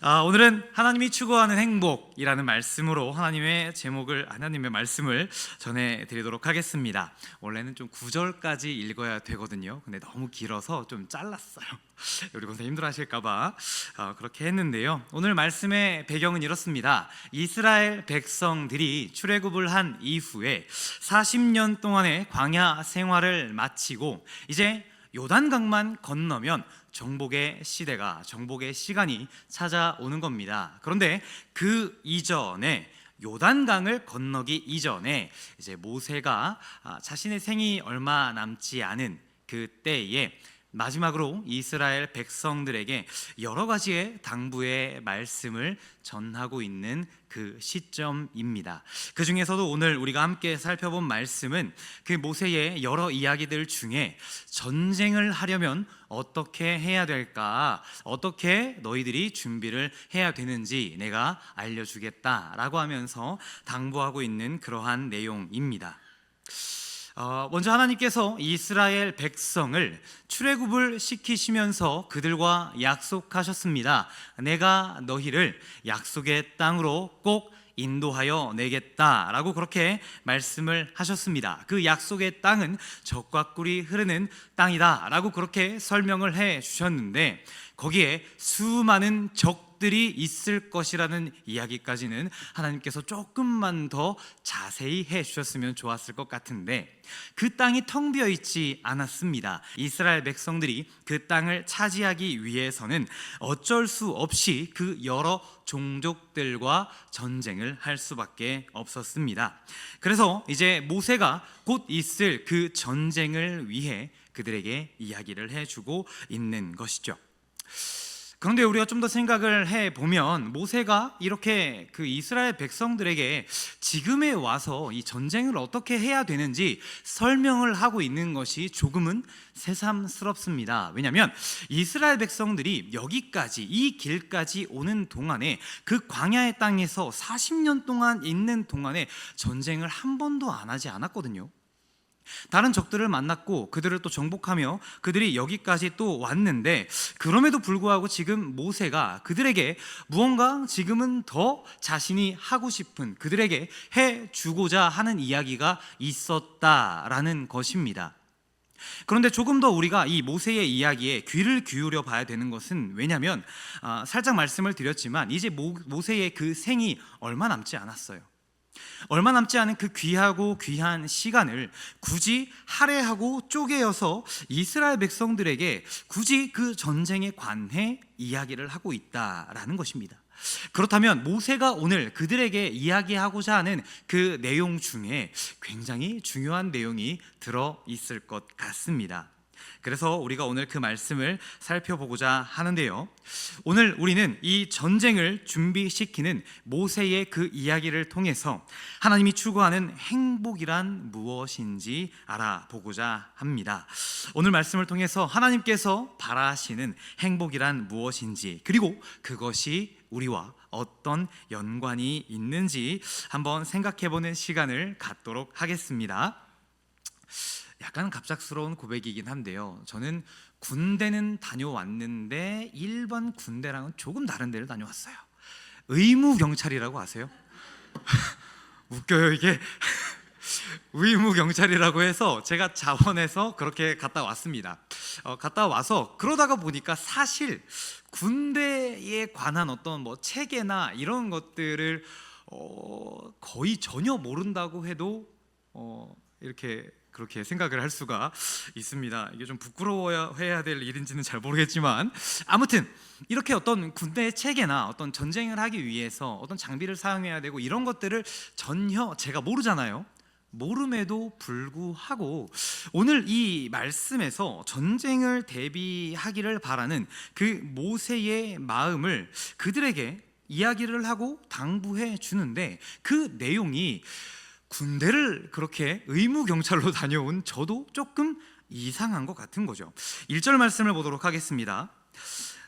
아, 오늘은 하나님이 추구하는 행복이라는 말씀으로 하나님의 제목을 하나님의 말씀을 전해 드리도록 하겠습니다. 원래는 좀 9절까지 읽어야 되거든요. 근데 너무 길어서 좀 잘랐어요. 우리 권사 힘들어하실까봐 어, 그렇게 했는데요. 오늘 말씀의 배경은 이렇습니다. 이스라엘 백성들이 출애굽을 한 이후에 40년 동안의 광야 생활을 마치고 이제 요단강만 건너면 정복의 시대가 정복의 시간이 찾아오는 겁니다. 그런데 그 이전에 요단강을 건너기 이전에 이제 모세가 아, 자신의 생이 얼마 남지 않은 그 때에 마지막으로 이스라엘 백성들에게 여러 가지의 당부의 말씀을 전하고 있는 그 시점입니다. 그 중에서도 오늘 우리가 함께 살펴본 말씀은 그 모세의 여러 이야기들 중에 전쟁을 하려면 어떻게 해야 될까? 어떻게 너희들이 준비를 해야 되는지 내가 알려주겠다라고 하면서 당부하고 있는 그러한 내용입니다. 어, 먼저 하나님께서 이스라엘 백성을 출애굽을 시키시면서 그들과 약속하셨습니다. 내가 너희를 약속의 땅으로 꼭 인도하여 내겠다라고 그렇게 말씀을 하셨습니다. 그 약속의 땅은 적과 꿀이 흐르는 땅이다라고 그렇게 설명을 해 주셨는데 거기에 수많은 적 들이 있을 것이라는 이야기까지는 하나님께서 조금만 더 자세히 해 주셨으면 좋았을 것 같은데 그 땅이 텅 비어 있지 않았습니다. 이스라엘 백성들이 그 땅을 차지하기 위해서는 어쩔 수 없이 그 여러 종족들과 전쟁을 할 수밖에 없었습니다. 그래서 이제 모세가 곧 있을 그 전쟁을 위해 그들에게 이야기를 해주고 있는 것이죠. 그런데 우리가 좀 더 생각을 해 보면 모세가 이렇게 그 이스라엘 백성들에게 지금에 와서 이 전쟁을 어떻게 해야 되는지 설명을 하고 있는 것이 조금은 새삼스럽습니다. 왜냐하면 이스라엘 백성들이 여기까지 이 길까지 오는 동안에 그 광야의 땅에서 40년 동안 있는 동안에 전쟁을 한 번도 안 하지 않았거든요. 다른 적들을 만났고 그들을 또 정복하며 그들이 여기까지 또 왔는데 그럼에도 불구하고 지금 모세가 그들에게 무언가 지금은 더 자신이 하고 싶은 그들에게 해 주고자 하는 이야기가 있었다라는 것입니다. 그런데 조금 더 우리가 이 모세의 이야기에 귀를 기울여 봐야 되는 것은 왜냐하면 아, 살짝 말씀을 드렸지만 이제 모, 모세의 그 생이 얼마 남지 않았어요. 얼마 남지 않은 그 귀하고 귀한 시간을 굳이 할애하고 쪼개어서 이스라엘 백성들에게 굳이 그 전쟁에 관해 이야기를 하고 있다라는 것입니다. 그렇다면 모세가 오늘 그들에게 이야기하고자 하는 그 내용 중에 굉장히 중요한 내용이 들어 있을 것 같습니다. 그래서 우리가 오늘 그 말씀을 살펴보고자 하는데요. 오늘 우리는 이 전쟁을 준비시키는 모세의 그 이야기를 통해서 하나님이 추구하는 행복이란 무엇인지 알아보고자 합니다. 오늘 말씀을 통해서 하나님께서 바라시는 행복이란 무엇인지 그리고 그것이 우리와 어떤 연관이 있는지 한번 생각해 보는 시간을 갖도록 하겠습니다. 약간 갑작스러운 고백이긴 한데요. 저는 군대는 다녀왔는데 일반 군대랑은 조금 다른 데를 다녀왔어요. 의무 경찰이라고 아세요? 웃겨요 이게. 의무 경찰이라고 해서 제가 자원해서 그렇게 갔다 왔습니다. 어, 갔다 와서 그러다가 보니까 사실 군대에 관한 어떤 뭐 체계나 이런 것들을 어, 거의 전혀 모른다고 해도 어, 이렇게 그렇게 생각을 할 수가 있습니다. 이게 좀 부끄러워해야 될 일인지는 잘 모르겠지만 아무튼 이렇게 어떤 군대의 체계나 어떤 전쟁을 하기 위해서 어떤 장비를 사용해야 되고 이런 것들을 전혀 제가 모르잖아요. 모름에도 불구하고 오늘 이 말씀에서 전쟁을 대비하기를 바라는 그 모세의 마음을 그들에게 이야기를 하고 당부해 주는데 그 내용이 군대를 그렇게 의무 경찰로 다녀온 저도 조금 이상한 것 같은 거죠. 1절 말씀을 보도록 하겠습니다.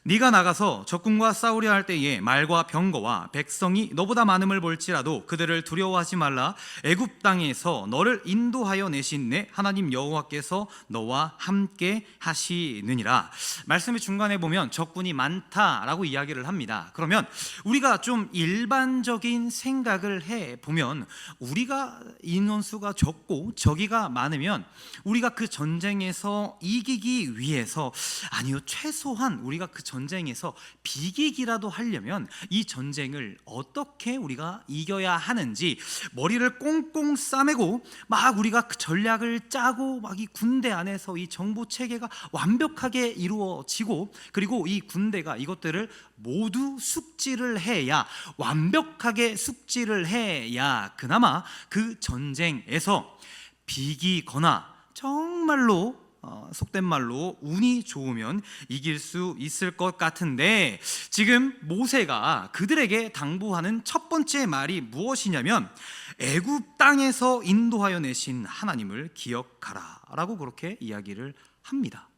네가 나가서 적군과 싸우려 할 때에 말과 병거와 백성이 너보다 많음을 볼지라도 그들을 두려워하지 말라. 애굽 땅에서 너를 인도하여 내신 내 하나님 여호와께서 너와 함께 하시느니라. 말씀의 중간에 보면 적군이 많다라고 이야기를 합니다. 그러면 우리가 좀 일반적인 생각을 해 보면 우리가 인원수가 적고 저기가 많으면 우리가 그 전쟁에서 이기기 위해서 아니요 최소한 우리가 그 전 쟁에서 비기기라도 하려면 이 전쟁을 어떻게 우리가 이겨야 하는지 머리를 꽁꽁 싸매고 막 우리가 그 전략을 짜고 막 이 군대 안에서 이 정보 체계가 완벽하게 이루어지고 그리고 이 군대가 이것들을 모두 숙지를 해야 완벽하게 숙지를 해야 그나마 그 전쟁에서 비기거나 정말로 어, 속된 말로 운이 좋으면 이길 수 있을 것 같은데 지금 모세가 그들에게 당부하는 첫 번째 말이 무엇이냐면 애굽 땅에서 인도하여 내신 하나님을 기억하라라고 그렇게 이야기를 합니다.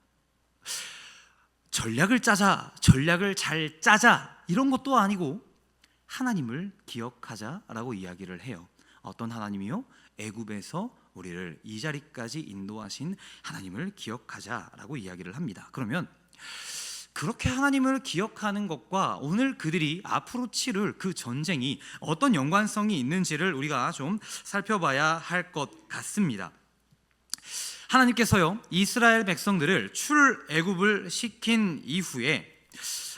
전략을 짜자, 전략을 잘 짜자 이런 것도 아니고 하나님을 기억하자라고 이야기를 해요. 어떤 하나님이요? 애굽에서 우리를 이 자리까지 인도하신 하나님을 기억하자라고 이야기를 합니다. 그러면 그렇게 하나님을 기억하는 것과 오늘 그들이 앞으로 치를 그 전쟁이 어떤 연관성이 있는지를 우리가 좀 살펴봐야 할 것 같습니다. 하나님께서요 이스라엘 백성들을 출애굽을 시킨 이후에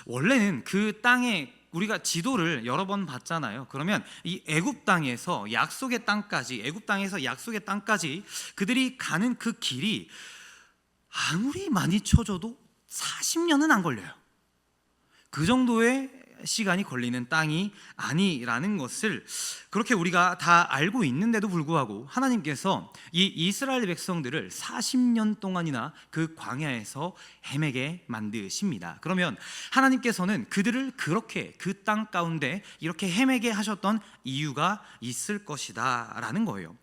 원래는 그 땅에 우리가 지도를 여러 번 봤잖아요. 그러면 이 애굽 땅에서 약속의 땅까지 애굽 땅에서 약속의 땅까지 그들이 가는 그 길이 아무리 많이 쳐줘도 40년은 안 걸려요. 그 정도의 시간이 걸리는 땅이 아니라는 것을 그렇게 우리가 다 알고 있는데도 불구하고 하나님께서 이 이스라엘 백성들을 40년 동안이나 그 광야에서 헤매게 만드십니다. 그러면 하나님께서는 그들을 그렇게 그 땅 가운데 이렇게 헤매게 하셨던 이유가 있을 것이다라는 거예요.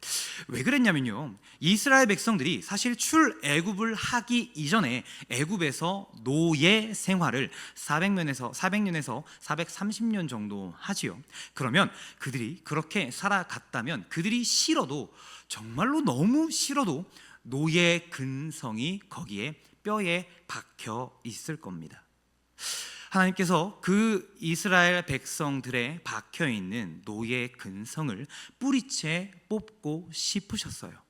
왜 그랬냐면요. 이스라엘 백성들이 사실 출애굽을 하기 이전에 애굽에서 노예 생활을 400년에서 400년에서 430년 정도 하지요. 그러면 그들이 그렇게 살아갔다면 그들이 싫어도 정말로 너무 싫어도 노예 근성이 거기에 뼈에 박혀 있을 겁니다. 하나님께서 그 이스라엘 백성들의 박혀 있는 노예 근성을 뿌리채 뽑고 싶으셨어요.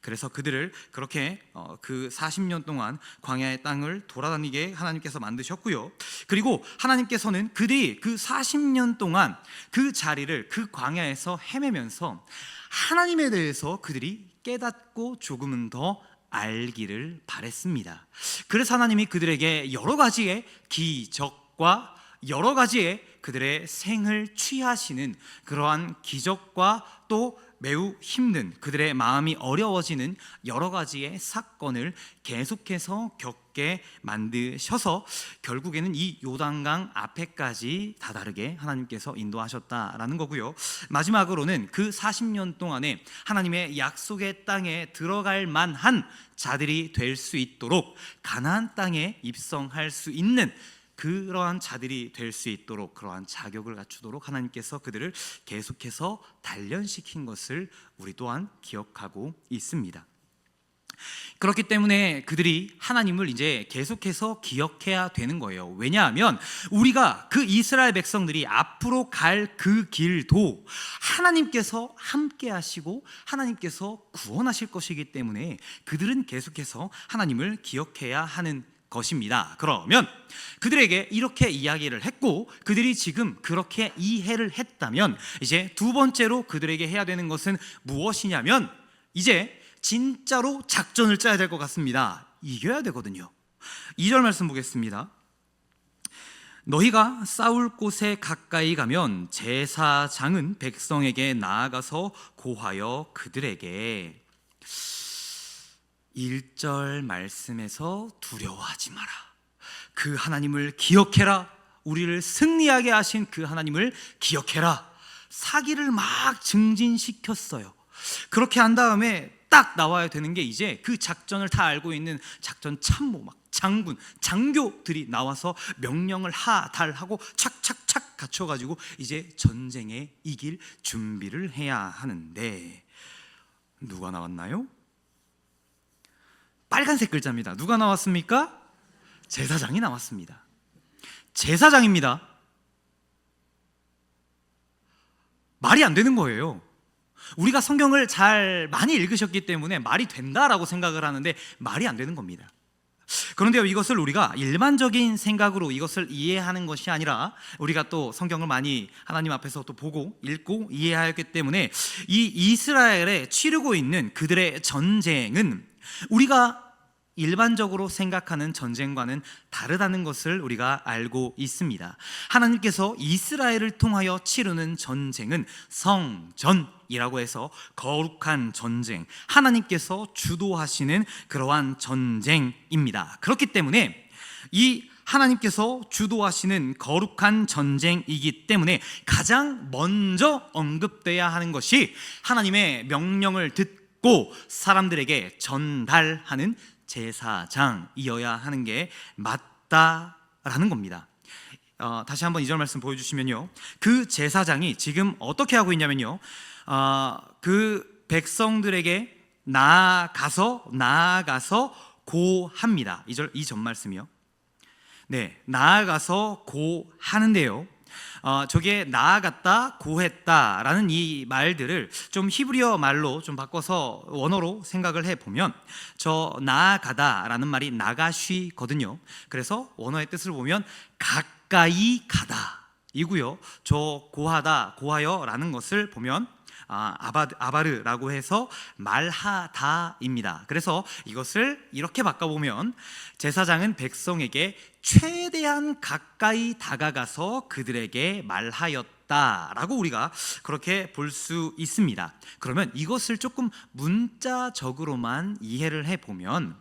그래서 그들을 그렇게 어, 그 40년 동안 광야의 땅을 돌아다니게 하나님께서 만드셨고요. 그리고 하나님께서는 그들이 그 40년 동안 그 자리를 그 광야에서 헤매면서 하나님에 대해서 그들이 깨닫고 조금은 더 알기를 바랬습니다. 그래서 하나님이 그들에게 여러 가지의 기적과 여러 가지의 그들의 생을 취하시는 그러한 기적과 또 매우 힘든 그들의 마음이 어려워지는 여러 가지의 사건을 계속해서 겪게 만드셔서 결국에는 이 요단강 앞에까지 다다르게 하나님께서 인도하셨다라는 거고요. 마지막으로는 그 40년 동안에 하나님의 약속의 땅에 들어갈 만한 자들이 될 수 있도록 가나안 땅에 입성할 수 있는 그러한 자들이 될 수 있도록 그러한 자격을 갖추도록 하나님께서 그들을 계속해서 단련시킨 것을 우리 또한 기억하고 있습니다. 그렇기 때문에 그들이 하나님을 이제 계속해서 기억해야 되는 거예요. 왜냐하면 우리가 그 이스라엘 백성들이 앞으로 갈 그 길도 하나님께서 함께 하시고 하나님께서 구원하실 것이기 때문에 그들은 계속해서 하나님을 기억해야 하는 것입니다. 그러면 그들에게 이렇게 이야기를 했고 그들이 지금 그렇게 이해를 했다면 이제 두 번째로 그들에게 해야 되는 것은 무엇이냐면 이제 진짜로 작전을 짜야 될 것 같습니다. 이겨야 되거든요. 2절 말씀 보겠습니다. 너희가 싸울 곳에 가까이 가면 제사장은 백성에게 나아가서 고하여 그들에게 1절 말씀에서 두려워하지 마라. 그 하나님을 기억해라. 우리를 승리하게 하신 그 하나님을 기억해라. 사기를 막 증진시켰어요. 그렇게 한 다음에 딱 나와야 되는 게 이제 그 작전을 다 알고 있는 작전 참모 막 장군 장교들이 나와서 명령을 하달하고 착착착 갖춰 가지고 이제 전쟁에 이길 준비를 해야 하는데 누가 나왔나요? 빨간색 글자입니다. 누가 나왔습니까? 제사장이 나왔습니다. 제사장입니다. 말이 안 되는 거예요. 우리가 성경을 잘 많이 읽으셨기 때문에 말이 된다라고 생각을 하는데 말이 안 되는 겁니다. 그런데요, 이것을 우리가 일반적인 생각으로 이것을 이해하는 것이 아니라 우리가 또 성경을 많이 하나님 앞에서 또 보고 읽고 이해하였기 때문에 이 이스라엘에 치르고 있는 그들의 전쟁은 우리가 일반적으로 생각하는 전쟁과는 다르다는 것을 우리가 알고 있습니다. 하나님께서 이스라엘을 통하여 치르는 전쟁은 성전이라고 해서 거룩한 전쟁, 하나님께서 주도하시는 그러한 전쟁입니다. 그렇기 때문에 이 하나님께서 주도하시는 거룩한 전쟁이기 때문에 가장 먼저 언급돼야 하는 것이 하나님의 명령을 듣고 사람들에게 전달하는 제사장이어야 하는 게 맞다라는 겁니다. 어, 다시 한번 이절 말씀 보여주시면요. 그 제사장이 지금 어떻게 하고 있냐면요. 어, 그 백성들에게 나아가서 나아가서 고합니다. 이절 이 전 말씀이요. 네, 나아가서 고하는데요. 어, 저게 나아갔다, 고했다라는 이 말들을 좀 히브리어 말로 좀 바꿔서 원어로 생각을 해 보면 저 나아가다라는 말이 나가쉬거든요. 그래서 원어의 뜻을 보면 가까이 가다 이고요. 저 고하다, 고하여라는 것을 보면 아, 아바드, 아바르라고 해서 말하다입니다. 그래서 이것을 이렇게 바꿔보면 제사장은 백성에게 최대한 가까이 다가가서 그들에게 말하였다 라고 우리가 그렇게 볼 수 있습니다. 그러면 이것을 조금 문자적으로만 이해를 해보면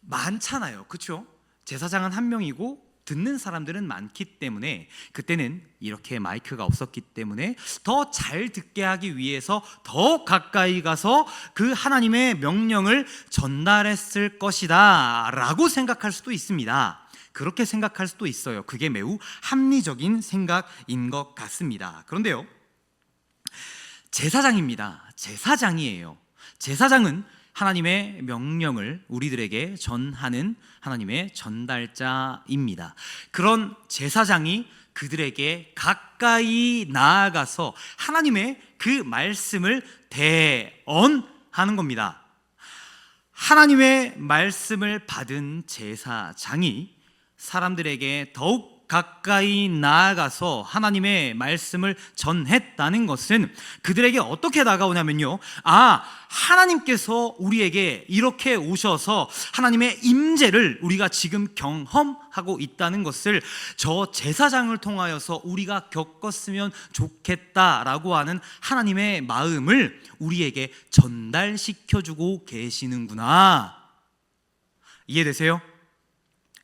많잖아요. 그렇죠? 제사장은 한 명이고 듣는 사람들은 많기 때문에 그때는 이렇게 마이크가 없었기 때문에 더 잘 듣게 하기 위해서 더 가까이 가서 그 하나님의 명령을 전달했을 것이다 라고 생각할 수도 있습니다. 그렇게 생각할 수도 있어요. 그게 매우 합리적인 생각인 것 같습니다. 그런데요, 제사장입니다. 제사장이에요. 제사장은 하나님의 명령을 우리들에게 전하는 하나님의 전달자입니다. 그런 제사장이 그들에게 가까이 나아가서 하나님의 그 말씀을 대언하는 겁니다. 하나님의 말씀을 받은 제사장이 사람들에게 더욱 가까이 나아가서 하나님의 말씀을 전했다는 것은 그들에게 어떻게 다가오냐면요. 아, 하나님께서 우리에게 이렇게 오셔서 하나님의 임재를 우리가 지금 경험하고 있다는 것을 저 제사장을 통하여서 우리가 겪었으면 좋겠다라고 하는 하나님의 마음을 우리에게 전달시켜 주고 계시는구나. 이해되세요?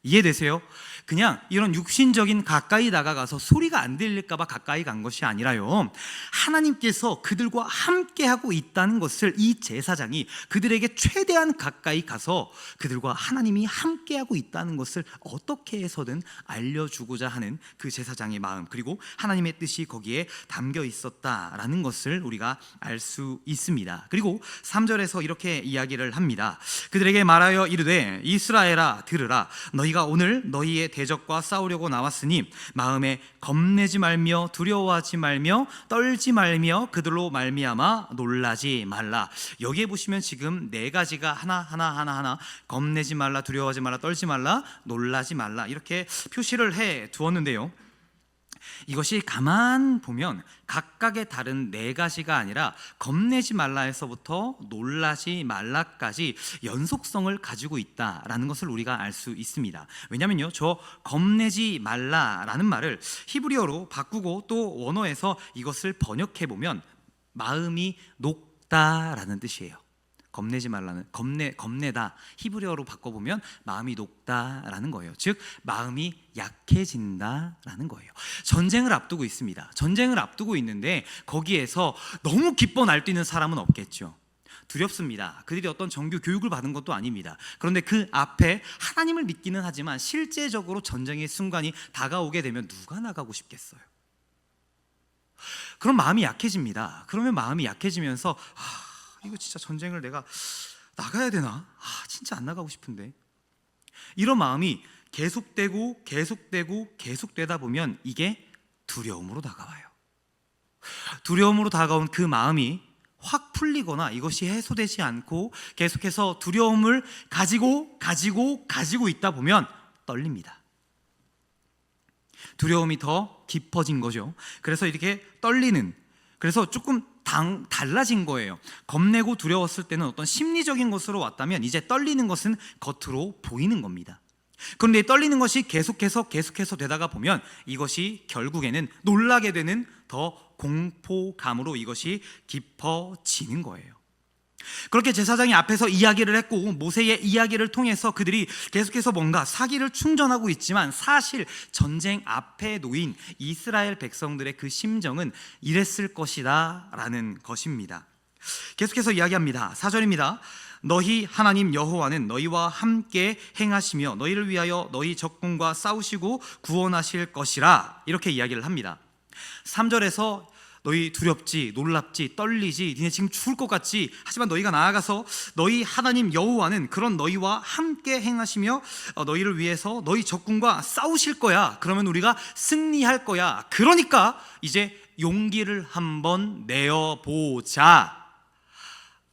이해되세요? 그냥 이런 육신적인 가까이 다가가서 소리가 안 들릴까봐 가까이 간 것이 아니라요. 하나님께서 그들과 함께하고 있다는 것을 이 제사장이 그들에게 최대한 가까이 가서 그들과 하나님이 함께하고 있다는 것을 어떻게 해서든 알려주고자 하는 그 제사장의 마음 그리고 하나님의 뜻이 거기에 담겨 있었다라는 것을 우리가 알 수 있습니다. 그리고 3절에서 이렇게 이야기를 합니다. 그들에게 말하여 이르되 이스라엘아 들으라 너희가 오늘 너희의 대적과 싸우려고 나왔으니 마음에 겁내지 말며 두려워하지 말며 떨지 말며 그들로 말미암아 놀라지 말라. 여기에 보시면 지금 네 가지가 하나 하나 하나 하나 겁내지 말라 두려워하지 말라 떨지 말라 놀라지 말라 이렇게 표시를 해 두었는데요. 이것이 가만 보면 각각의 다른 네 가지가 아니라 겁내지 말라에서부터 놀라지 말라까지 연속성을 가지고 있다라는 것을 우리가 알 수 있습니다. 왜냐면요, 저 겁내지 말라라는 말을 히브리어로 바꾸고 또 원어에서 이것을 번역해 보면 마음이 녹다라는 뜻이에요. 겁내지 말라는 겁내 겁내다 히브리어로 바꿔보면 마음이 녹다라는 거예요. 즉 마음이 약해진다라는 거예요. 전쟁을 앞두고 있습니다. 전쟁을 앞두고 있는데 거기에서 너무 기뻐 날뛰는 사람은 없겠죠. 두렵습니다. 그들이 어떤 정규 교육을 받은 것도 아닙니다. 그런데 그 앞에 하나님을 믿기는 하지만 실제적으로 전쟁의 순간이 다가오게 되면 누가 나가고 싶겠어요? 그럼 마음이 약해집니다. 그러면 마음이 약해지면서 아, 이거 진짜 전쟁을 내가 나가야 되나? 아, 진짜 안 나가고 싶은데. 이런 마음이 계속되고 계속되고 계속되다 보면 이게 두려움으로 다가와요. 두려움으로 다가온 그 마음이 확 풀리거나 이것이 해소되지 않고 계속해서 두려움을 가지고 가지고 가지고 있다 보면 떨립니다. 두려움이 더 깊어진 거죠. 그래서 이렇게 떨리는 그래서 조금 당, 달라진 거예요. 겁내고 두려웠을 때는 어떤 심리적인 것으로 왔다면 이제 떨리는 것은 겉으로 보이는 겁니다. 그런데 떨리는 것이 계속해서 계속해서 되다가 보면 이것이 결국에는 놀라게 되는 더 공포감으로 이것이 깊어지는 거예요. 그렇게 제사장이 앞에서 이야기를 했고 모세의 이야기를 통해서 그들이 계속해서 뭔가 사기를 충전하고 있지만 사실 전쟁 앞에 놓인 이스라엘 백성들의 그 심정은 이랬을 것이다 라는 것입니다. 계속해서 이야기합니다. 4절입니다. 너희 하나님 여호와는 너희와 함께 행하시며 너희를 위하여 너희 적군과 싸우시고 구원하실 것이라 이렇게 이야기를 합니다. 3절에서 너희 두렵지 놀랍지 떨리지 니네 지금 죽을 것 같지. 하지만 너희가 나아가서 너희 하나님 여호와는 그런 너희와 함께 행하시며 어, 너희를 위해서 너희 적군과 싸우실 거야. 그러면 우리가 승리할 거야. 그러니까 이제 용기를 한번 내어보자.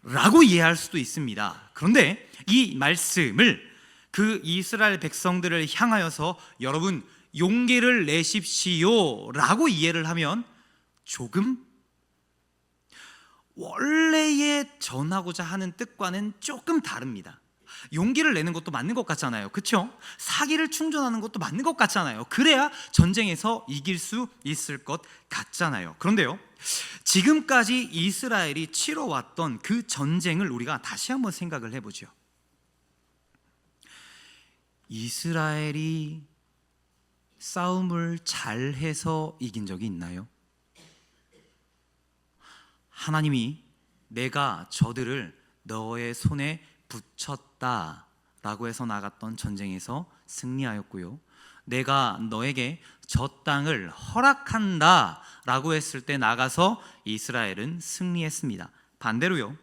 라고 이해할 수도 있습니다. 그런데 이 말씀을 그 이스라엘 백성들을 향하여서 여러분 용기를 내십시오 라고 이해를 하면 조금 원래의 전하고자 하는 뜻과는 조금 다릅니다. 용기를 내는 것도 맞는 것 같잖아요. 그렇죠? 사기를 충전하는 것도 맞는 것 같잖아요. 그래야 전쟁에서 이길 수 있을 것 같잖아요. 그런데요. 지금까지 이스라엘이 치러 왔던 그 전쟁을 우리가 다시 한번 생각을 해 보죠. 이스라엘이 싸움을 잘해서 이긴 적이 있나요? 하나님이 내가 저들을 너의 손에 붙였다 라고 해서 나갔던 전쟁에서 승리하였고요. 내가 너에게 저 땅을 허락한다 라고 했을 때 나가서 이스라엘은 승리했습니다. 반대로요.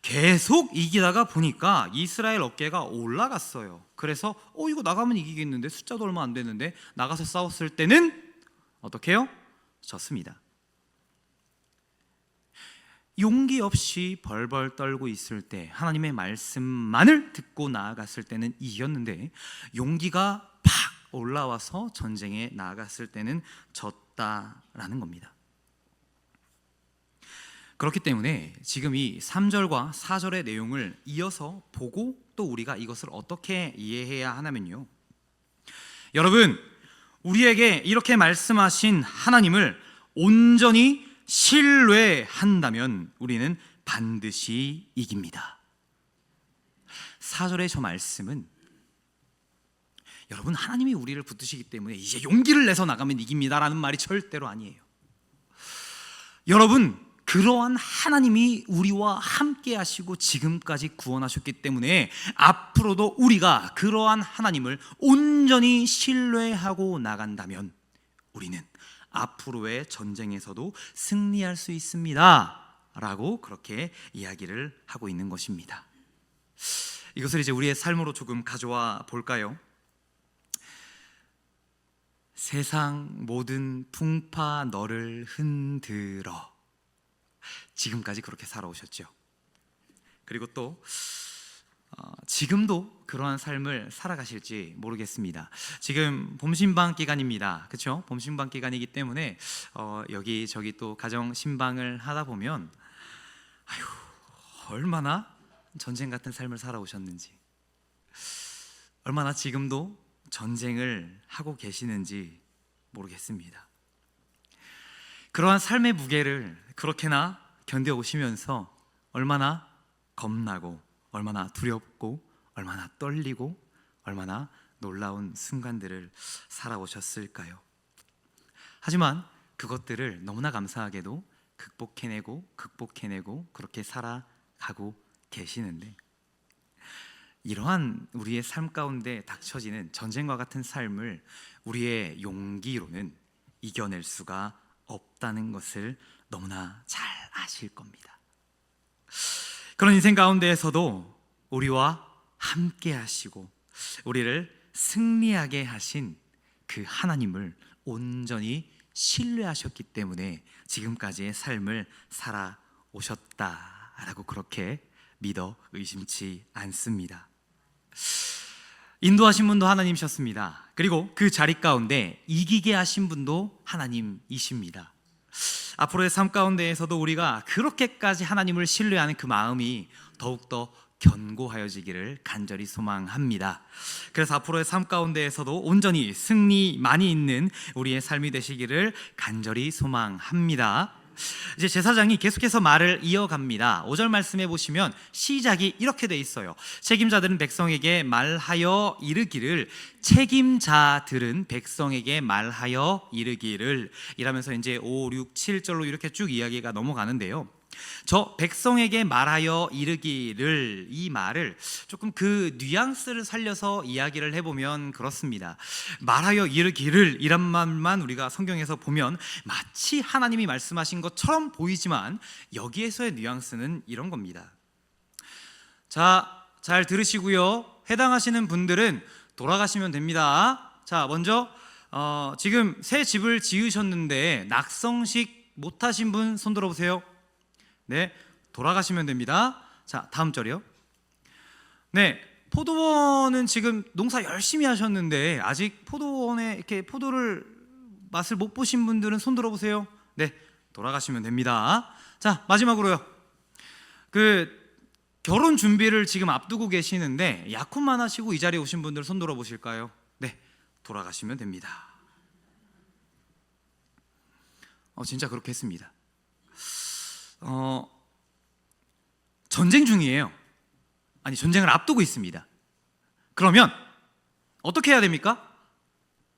계속 이기다가 보니까 이스라엘 어깨가 올라갔어요. 그래서 어 이거 나가면 이기겠는데 숫자도 얼마 안 되는데 나가서 싸웠을 때는 어떻게 해요? 졌습니다. 용기 없이 벌벌 떨고 있을 때 하나님의 말씀만을 듣고 나아갔을 때는 이겼는데 용기가 팍 올라와서 전쟁에 나아갔을 때는 졌다라는 겁니다. 그렇기 때문에 지금 이 3절과 4절의 내용을 이어서 보고 또 우리가 이것을 어떻게 이해해야 하냐면요. 여러분, 우리에게 이렇게 말씀하신 하나님을 온전히 신뢰한다면 우리는 반드시 이깁니다. 4절의 저 말씀은 여러분 하나님이 우리를 붙드시기 때문에 이제 용기를 내서 나가면 이깁니다라는 말이 절대로 아니에요. 여러분 그러한 하나님이 우리와 함께 하시고 지금까지 구원하셨기 때문에 앞으로도 우리가 그러한 하나님을 온전히 신뢰하고 나간다면 우리는 앞으로의 전쟁에서도 승리할 수 있습니다. 라고 그렇게 이야기를 하고 있는 것입니다. 이것을 이제 우리의 삶으로 조금 가져와 볼까요? 세상 모든 풍파 너를 흔들어. 지금까지 그렇게 살아오셨죠. 그리고 또 어, 지금도 그러한 삶을 살아가실지 모르겠습니다. 지금 봄신방 기간입니다. 그렇죠? 봄신방 기간이기 때문에 어, 여기 저기 또 가정 신방을 하다 보면 아유 얼마나 전쟁 같은 삶을 살아오셨는지 얼마나 지금도 전쟁을 하고 계시는지 모르겠습니다. 그러한 삶의 무게를 그렇게나 견뎌오시면서 얼마나 겁나고 얼마나 두렵고 얼마나 떨리고 얼마나 놀라운 순간들을 살아오셨을까요? 하지만 그것들을 너무나 감사하게도 극복해내고 극복해내고 그렇게 살아가고 가고 계시는데 이러한 우리의 삶 가운데 닥쳐지는 전쟁과 같은 삶을 우리의 용기로는 이겨낼 수가 없다는 것을 너무나 잘 아실 겁니다. 그런 인생 가운데에서도 우리와 함께 하시고 우리를 승리하게 하신 그 하나님을 온전히 신뢰하셨기 때문에 지금까지의 삶을 살아오셨다라고 그렇게 믿어 의심치 않습니다. 인도하신 분도 하나님이셨습니다. 그리고 그 자리 가운데 이기게 하신 분도 하나님이십니다. 앞으로의 삶 가운데에서도 우리가 그렇게까지 하나님을 신뢰하는 그 마음이 더욱더 견고하여지기를 간절히 소망합니다. 그래서 앞으로의 삶 가운데에서도 온전히 승리 많이 있는 우리의 삶이 되시기를 간절히 소망합니다. 이제 제사장이 계속해서 말을 이어갑니다. 5절 말씀해 보시면 시작이 이렇게 돼 있어요. 책임자들은 백성에게 말하여 이르기를 책임자들은 백성에게 말하여 이르기를 이라면서 이제 5, 6, 7절로 이렇게 쭉 이야기가 넘어가는데요. 저 백성에게 말하여 이르기를 이 말을 조금 그 뉘앙스를 살려서 이야기를 해보면 그렇습니다. 말하여 이르기를 이란 말만 우리가 성경에서 보면 마치 하나님이 말씀하신 것처럼 보이지만 여기에서의 뉘앙스는 이런 겁니다. 자, 잘 들으시고요. 해당하시는 분들은 돌아가시면 됩니다. 자, 먼저 어, 지금 새 집을 지으셨는데 낙성식 못하신 분 손 들어보세요. 네, 돌아가시면 됩니다. 자, 다음 절이요. 네, 포도원은 지금 농사 열심히 하셨는데 아직 포도원에 이렇게 포도를 맛을 못 보신 분들은 손 들어보세요. 네, 돌아가시면 됩니다. 자, 마지막으로요. 그 결혼 준비를 지금 앞두고 계시는데 약혼만 하시고 이 자리에 오신 분들 손 들어 보실까요? 네, 돌아가시면 됩니다. 어, 진짜 그렇게 했습니다. 어, 전쟁 중이에요. 아니 전쟁을 앞두고 있습니다. 그러면 어떻게 해야 됩니까?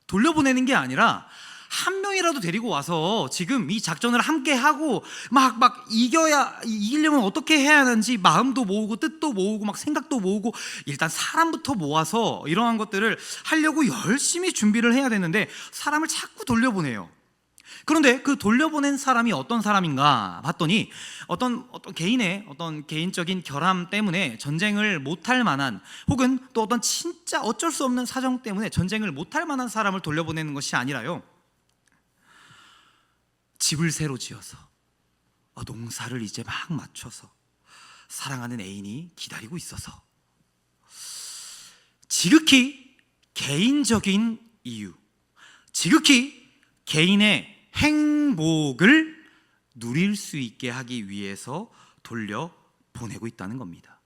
돌려보내는 게 아니라 한 명이라도 데리고 와서 지금 이 작전을 함께 하고 막 막 이겨야 이기려면 어떻게 해야 하는지 마음도 모으고 뜻도 모으고 막 생각도 모으고 일단 사람부터 모아서 이러한 것들을 하려고 열심히 준비를 해야 되는데 사람을 자꾸 돌려보내요. 그런데 그 돌려보낸 사람이 어떤 사람인가 봤더니 어떤 어떤 개인의 어떤 개인적인 결함 때문에 전쟁을 못할 만한 혹은 또 어떤 진짜 어쩔 수 없는 사정 때문에 전쟁을 못할 만한 사람을 돌려보내는 것이 아니라요. 집을 새로 지어서 어, 농사를 이제 막 맞춰서 사랑하는 애인이 기다리고 있어서 지극히 개인적인 이유, 지극히 개인의 행복을 누릴 수 있게 하기 위해서 돌려 보내고 있다는 겁니다.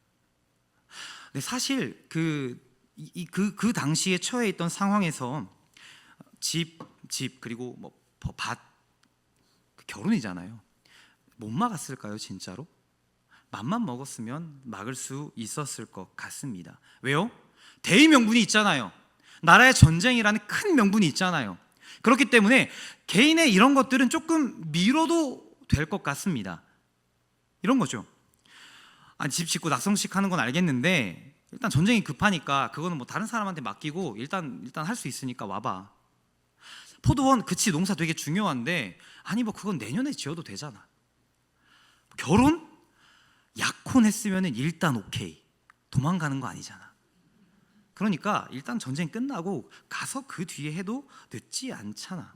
근데 사실 그그그 당시에 처해 있던 상황에서 집, 집 그리고 뭐밭 그 결혼이잖아요. 못 막았을까요, 진짜로? 맘만 먹었으면 막을 수 있었을 것 같습니다. 왜요? 대의 명분이 있잖아요. 나라의 전쟁이라는 큰 명분이 있잖아요. 그렇기 때문에 개인의 이런 것들은 조금 미뤄도 될 것 같습니다. 이런 거죠. 아니, 집 짓고 낙성식 하는 건 알겠는데 일단 전쟁이 급하니까 그거는 뭐 다른 사람한테 맡기고 일단 일단 할 수 있으니까 와봐. 포도원 그치 농사 되게 중요한데 아니 뭐 그건 내년에 지어도 되잖아. 결혼 약혼했으면은 일단 오케이 도망가는 거 아니잖아. 그러니까 일단 전쟁 끝나고 가서 그 뒤에 해도 늦지 않잖아.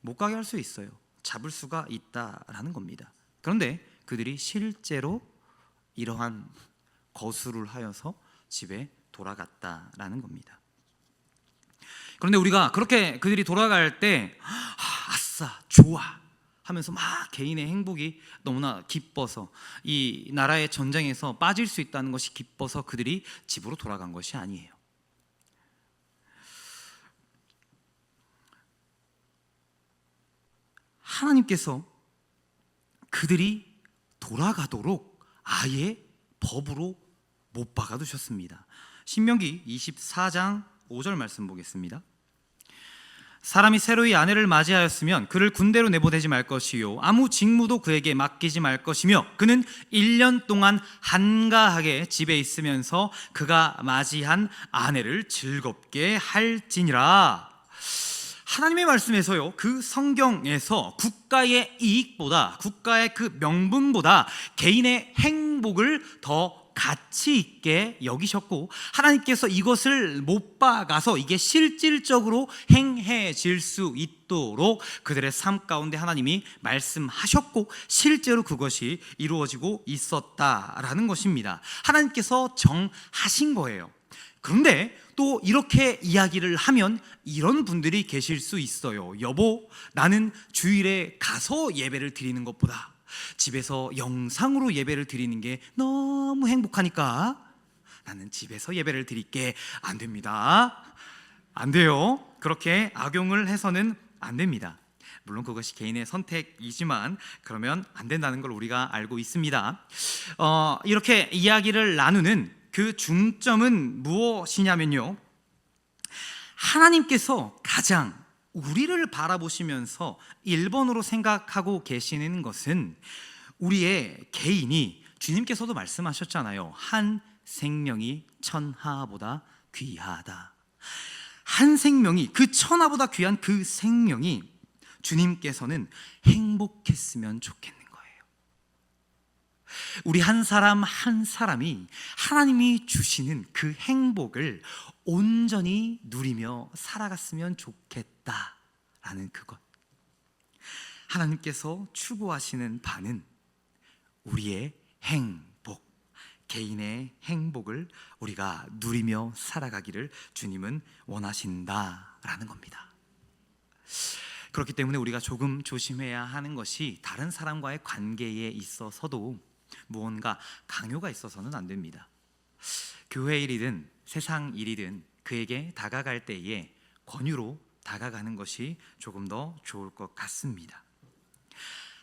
못 가게 할 수 있어요. 잡을 수가 있다라는 겁니다. 그런데 그들이 실제로 이러한 거수를 하여서 집에 돌아갔다라는 겁니다. 그런데 우리가 그렇게 그들이 돌아갈 때 아, 아싸 좋아 하면서 막 개인의 행복이 너무나 기뻐서 이 나라의 전쟁에서 빠질 수 있다는 것이 기뻐서 그들이 집으로 돌아간 것이 아니에요. 하나님께서 그들이 돌아가도록 아예 법으로 못 박아 두셨습니다. 신명기 24장 5절 말씀 보겠습니다. 사람이 새로이 아내를 맞이하였으면 그를 군대로 내보내지 말 것이요. 아무 직무도 그에게 맡기지 말 것이며 그는 1년 동안 한가하게 집에 있으면서 그가 맞이한 아내를 즐겁게 할지니라. 하나님의 말씀에서요 그 성경에서 국가의 이익보다 국가의 그 명분보다 개인의 행복을 더 가치 있게 여기셨고 하나님께서 이것을 못 박아서 이게 실질적으로 행해질 수 있도록 그들의 삶 가운데 하나님이 말씀하셨고 실제로 그것이 이루어지고 있었다라는 것입니다. 하나님께서 정하신 거예요. 그런데 또 이렇게 이야기를 하면 이런 분들이 계실 수 있어요. 여보, 나는 주일에 가서 예배를 드리는 것보다 집에서 영상으로 예배를 드리는 게 너무 행복하니까 나는 집에서 예배를 드릴게. 안 됩니다. 안 돼요. 그렇게 악용을 해서는 안 됩니다. 물론 그것이 개인의 선택이지만 그러면 안 된다는 걸 우리가 알고 있습니다. 어, 이렇게 이야기를 나누는 그 중점은 무엇이냐면요. 하나님께서 가장 우리를 바라보시면서 1번으로 생각하고 계시는 것은 우리의 개인이 주님께서도 말씀하셨잖아요. 한 생명이 천하보다 귀하다. 한 생명이 그 천하보다 귀한 그 생명이 주님께서는 행복했으면 좋겠는 거예요. 우리 한 사람 한 사람이 하나님이 주시는 그 행복을 온전히 누리며 살아갔으면 좋겠다 라는 그것. 하나님께서 추구하시는 바는 우리의 행복, 개인의 행복을 우리가 누리며 살아가기를 주님은 원하신다라는 겁니다. 그렇기 때문에 우리가 조금 조심해야 하는 것이 다른 사람과의 관계에 있어서도 무언가 강요가 있어서는 안 됩니다. 교회 일이든 세상 일이든 그에게 다가갈 때에 권유로 다가가는 것이 조금 더 좋을 것 같습니다.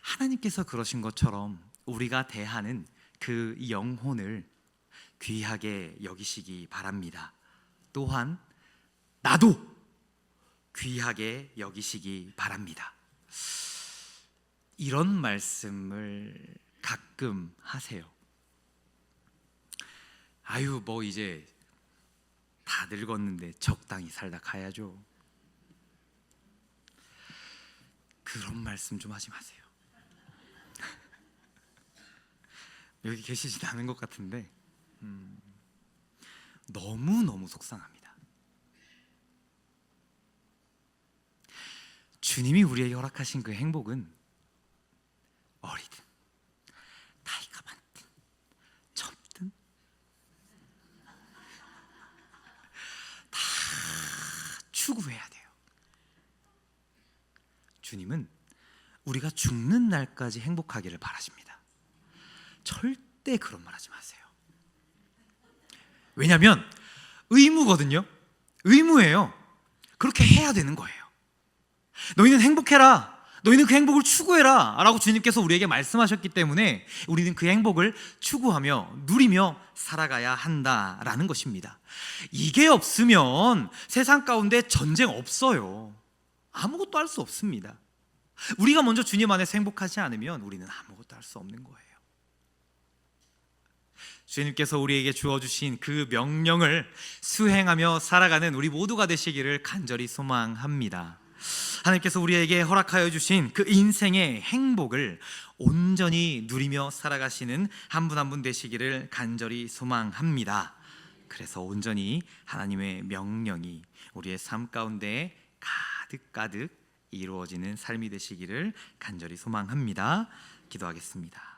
하나님께서 그러신 것처럼 우리가 대하는 그 영혼을 귀하게 여기시기 바랍니다. 또한 나도 귀하게 여기시기 바랍니다. 이런 말씀을 가끔 하세요. 아유, 뭐 이제 다 늙었는데 적당히 살다 가야죠. 그런 말씀 좀 하지 마세요. 여기 계시진 않은 것 같은데 음, 너무 너무 속상합니다. 주님이 우리에게 허락하신 그 행복은 어리든 나이가 많든 젊든 다 추구해야 돼요. 주님은 우리가 죽는 날까지 행복하기를 바라십니다. 절대 그런 말 하지 마세요. 왜냐하면 의무거든요. 의무예요. 그렇게 해야 되는 거예요. 너희는 행복해라. 너희는 그 행복을 추구해라. 라고 주님께서 우리에게 말씀하셨기 때문에 우리는 그 행복을 추구하며 누리며 살아가야 한다라는 것입니다. 이게 없으면 세상 가운데 전쟁 없어요. 아무것도 할 수 없습니다. 우리가 먼저 주님 안에서 행복하지 않으면 우리는 아무것도 할 수 없는 거예요. 주님께서 우리에게 주어주신 그 명령을 수행하며 살아가는 우리 모두가 되시기를 간절히 소망합니다. 하나님께서 우리에게 허락하여 주신 그 인생의 행복을 온전히 누리며 살아가시는 한 분 한분 되시기를 간절히 소망합니다. 그래서 온전히 하나님의 명령이 우리의 삶 가운데 가득 가득 이루어지는 삶이 되시기를 간절히 소망합니다. 기도하겠습니다.